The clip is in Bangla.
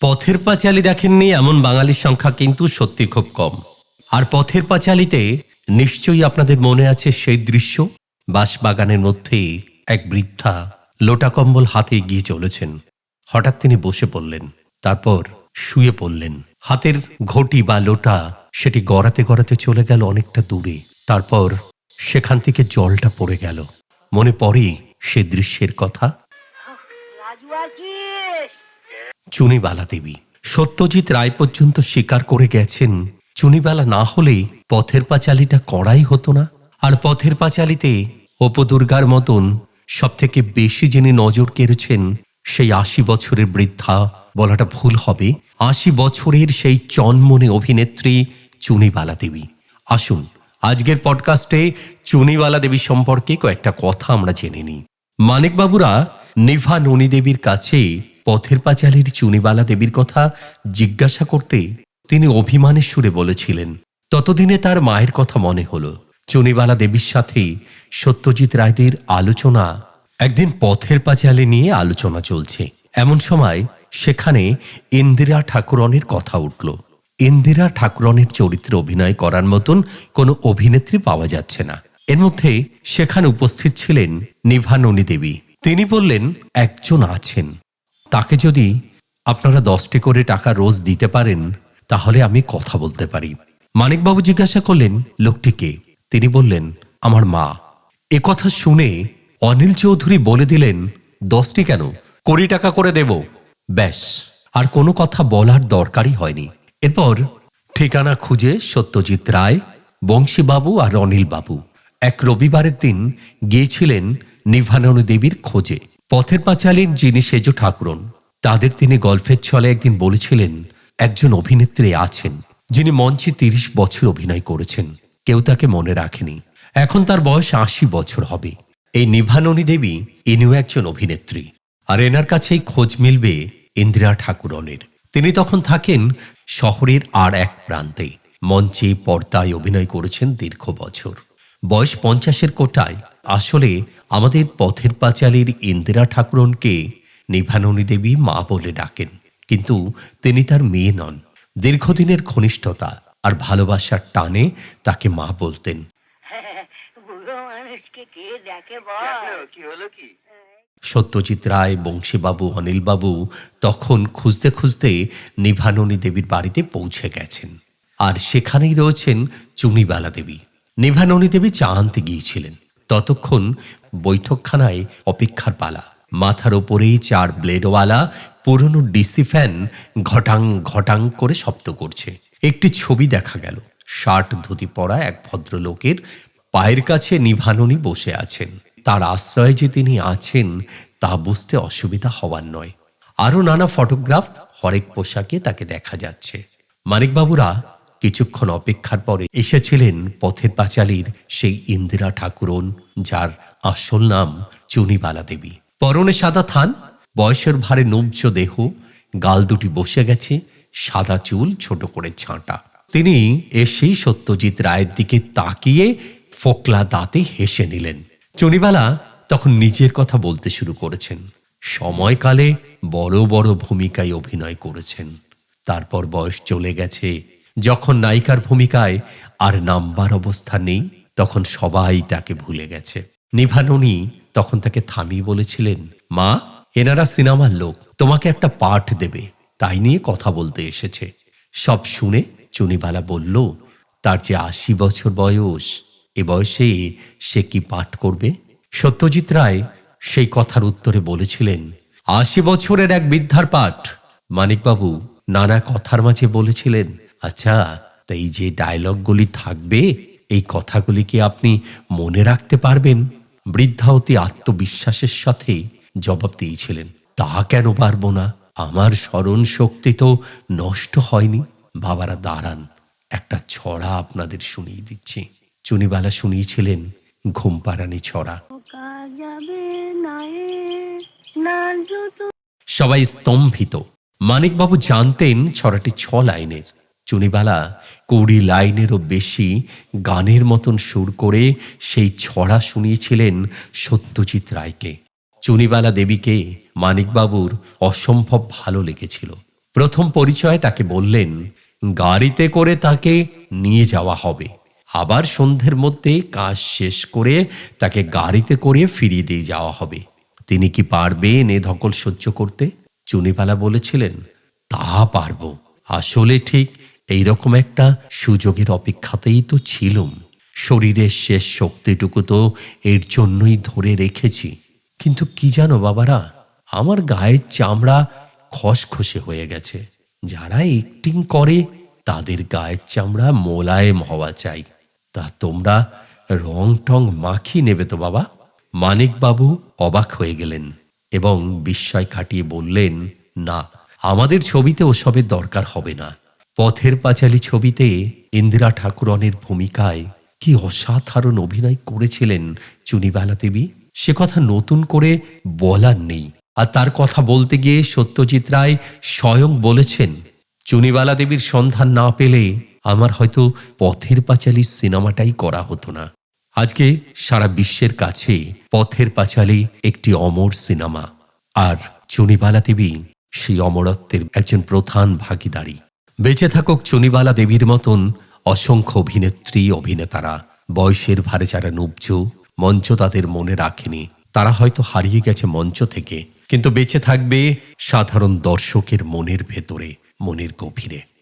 পথের পাঁচালী দেখেননি এমন বাঙালির সংখ্যা কিন্তু সত্যি খুব কম। আর পথের পাঁচালীতে নিশ্চয়ই আপনাদের মনে আছে সেই দৃশ্য? বাঁশবাগানের মধ্যে এক বৃদ্ধা লোটা কম্বল হাতে এগিয়ে চলেছেন। হঠাৎ তিনি বসে পড়লেন, তারপর শুয়ে পড়লেন। হাতের ঘটি বা লোটা সেটি গড়াতে গড়াতে চলে গেল অনেকটা দূরে। তারপর সেখান থেকে জলটা পড়ে গেল। মনে পড়ে সে দৃশ্যের কথা? চুনিবালা দেবী সত্যজিৎ রায় পর্যন্ত স্বীকার করে গেছেন চুনিবালা না হলে পথের পাঁচালিটা করাই হতো না। আর পথের পাঁচালিতে অপদুর্গার মতন সবথেকে বেশি যিনি নজর কেড়েছেন সেই আশি বছরের বৃদ্ধা বলাটা ভুল হবে আশি বছরের সেই চনমনে অভিনেত্রী চুনিবালা দেবী। আসুন আজকের পডকাস্টে চুনিবালা দেবী সম্পর্কে কয়েকটা কথা আমরা জেনে নিই। মানিকবাবুরা নিভা ননী দেবীর কাছে পথের পাঁচালীর চুনিবালা দেবীর কথা জিজ্ঞাসা করতে তিনি অভিমানের সুরে বলেছিলেন, ততদিনে তার মায়ের কথা মনে হলো। চুনিবালা দেবীর সাথে সত্যজিৎ রায়দের আলোচনা একদিন পথের পাঁচালী নিয়ে আলোচনা চলছে। এমন সময় সেখানে ইন্দিরা ঠাকুরনের কথা উঠল। ইন্দিরা ঠাকুরনের চরিত্রে অভিনয় করার মতন কোনো অভিনেত্রী পাওয়া যাচ্ছে না। এর মধ্যে সেখানে উপস্থিত ছিলেন নিভাননী দেবী। তিনি বললেন, একজন আছেন। তাকে যদি আপনারা দশটি করে টাকা রোজ দিতে পারেন, তাহলে আমি কথা বলতে পারি। মানিকবাবু জিজ্ঞাসা করলেন লোকটিকে তিনি বললেন, আমার মা। এ কথা শুনে অনিল চৌধুরী বলে দিলেন, দশটি কেন? কুড়ি টাকা করে দেব। ব্যাস, আর কোনো কথা বলার দরকারই হয়নি। এরপর ঠিকানা খুঁজে সত্যজিৎ রায়, বংশীবাবু আর অনিল বাবু এক রবিবারের দিন গিয়েছিলেন নিভানন দেবীর খোঁজে। পথের পাঁচালীর যিনি সেজ ঠাকুরন, তাদের তিনি গল্পের ছলে একদিন বলেছিলেন, একজন অভিনেত্রী আছেন, যিনি মঞ্চে তিরিশ বছর অভিনয় করেছেন, কেউ তাকে মনে রাখেনি। এখন তার বয়স আশি বছর হবে। এই নিভাননী দেবী ইনিও একজন অভিনেত্রী। আর এনার কাছেই খোঁজ মিলবে ইন্দিরা ঠাকুরনের। তিনি তখন থাকেন শহরের আর এক প্রান্তে। মঞ্চে পর্দায় অভিনয় করেছেন দীর্ঘ বছর। বয়স পঞ্চাশের কোটায় আসলে আমাদের পথের পাঁচালীর ইন্দিরা ঠাকুরনকে নিভাননী দেবী মা বলে ডাকেন। কিন্তু তিনি তার মেয়ে নন। দীর্ঘদিনের ঘনিষ্ঠতা আর ভালোবাসার টানে তাকে মা বলতেন। বুড়ো মানুষকে কে দেখে বল? কি হলো কি? সত্যজিৎ রায়, বংশীবাবু, অনিলবাবু তখন খুঁজতে খুঁজতে নিভাননী দেবীর বাড়িতে পৌঁছে গেছেন। আর সেখানেই রয়েছেন চুনিবালা দেবী। নিভাননী দেবী চা আনতে গিয়েছিলেন। ততক্ষণ বৈঠকখানায় অপেক্ষার পালা। মাথার ওপরেই চার ব্লেডওয়ালা, পুরনো ডিসি ফ্যান ঘটাং ঘটাং করে শব্দ করছে। একটি ছবি দেখা গেল। শার্ট ধুতি পরা এক ভদ্রলোকের পায়ের কাছে নিভাননী বসে আছেন। তার আশ্রয়ে যে তিনি আছেন, তা বুঝতে অসুবিধা হওয়ার নয়। আরও নানা ফটোগ্রাফ হরেক পোশাকে তাকে দেখা যাচ্ছে। মানিকবাবুরা কিছুক্ষণ অপেক্ষার পরে এসেছিলেন পথের পাঁচালীর সেই ইন্দিরা ঠাকুরন, যার আসল নাম চুনিবালা দেবী। পরনে সাদা থান, বয়সের ভারে নব্জ দেহ, গাল দুটি বসে গেছে, সাদা চুল ছোট করে ছাঁটা। তিনি এসেই সত্যজিৎ রায়ের দিকে তাকিয়ে ফোকলা দাঁতে হেসে নিলেন। চনিবালা তখন নিজের কথা বলতে শুরু করেছেন। সময়কালে বড় বড় ভূমিকায় অভিনয় করেছেন। তারপর বয়স চলে গেছে। যখন নায়িকার ভূমিকায় আর নাম্বার অবস্থা নেই, তখন সবাই তাকে ভুলে গেছে। নিভানুনি তখন তাকে থামিয়ে বলেছিলেন, মা, এনারা সিনেমার লোক, তোমাকে একটা পাঠ দেবে। তাই নিয়ে কথা বলতে এসেছে। সব শুনে চুনিবালা বলল, তার যে আশি বছর বয়স এ বয়সে সে কি পাঠ করবে? সত্যজিৎ রায় সেই কথার উত্তরে বলেছিলেন, আশি বছরের এক বৃদ্ধার পাঠ। মানিকবাবু নানা কথার মাঝে বলেছিলেন আচ্ছা তা এই যে ডায়লগগুলি থাকবে, এই কথাগুলি কি আপনি মনে রাখতে পারবেন? বৃদ্ধা অতি আত্মবিশ্বাসের সাথে জবাব দিয়েছিলেন, তা কেন পারব না? আমার স্মরণ শক্তি তো নষ্ট হয়নি। বাবারা দাঁড়ান, একটা ছড়া আপনাদের শুনিয়ে দিচ্ছি। চুনিবালা শুনিয়েছিলেন, ঘুমপাড়ানি ছড়া। সবাই স্তম্ভিত। মানিকবাবু জানতেন ছড়াটি ছ লাইনের। চুনিবালা কুড়ি লাইনেরও বেশি গানের মতন সুর করে সেই ছড়া শুনিয়েছিলেন সত্যজিৎ রায়কে। চুনিবালা দেবীকে মানিকবাবুর অসম্ভব ভালো লেগেছিল। প্রথম পরিচয়ে তাকে বললেন, গাড়িতে করে তাকে নিয়ে যাওয়া হবে। আবার সন্ধ্যের মধ্যে কাজ শেষ করে তাকে গাড়িতে করে ফিরিয়ে দিয়ে যাওয়া হবে। তিনি কি পারবেন এ ধকল সহ্য করতে? চুনিবালা বলেছিলেন, তা পারব। আসলে ঠিক এইরকম একটা সুযোগের অপেক্ষাতেই তো ছিলুম। শরীরের শেষ শক্তিটুকু তো এর জন্যই ধরে রেখেছি। কিন্তু কি জানো বাবারা, আমার গায়ের চামড়া খসখসে হয়ে গেছে। যারা একটিং করে, তাদের গায়ের চামড়া মোলায়েম হওয়া চাই। তা তোমরা রং টং মাখি নেবে তো বাবা। মানিকবাবু অবাক হয়ে গেলেন এবং বিস্ময় কাটিয়ে বললেন, না, আমাদের ছবিতে ওসবের দরকার হবে না। পথের পাঁচালী ছবিতে ইন্দিরা ঠাকুরনের ভূমিকায় কি অসাধারণ অভিনয় করেছিলেন চুনিবালা দেবী। সে কথা নতুন করে বলার নেই। আর তার কথা বলতে গিয়ে সত্যজিৎ রায় স্বয়ং বলেছেন, চুনিবালা দেবীর সন্ধান না পেলে আমার হয়তো পথের পাঁচালী সিনেমাটাই করা হতো না। আজকে সারা বিশ্বের কাছে পথের পাঁচালী একটি অমর সিনেমা। আর চুনিবালা দেবী সেই অমরত্বের একজন প্রধান ভাগীদারী। বেঁচে থাকুক চুনিবালা দেবীর মতন অসংখ্য অভিনেত্রী, অভিনেতারা। বয়সের ভারে যারা নুবজ, মঞ্চ তাদের মনে রাখেনি। তারা হয়তো হারিয়ে গেছে মঞ্চ থেকে। কিন্তু বেঁচে থাকবে সাধারণ দর্শকের মনের ভেতরে, মনের গভীরে।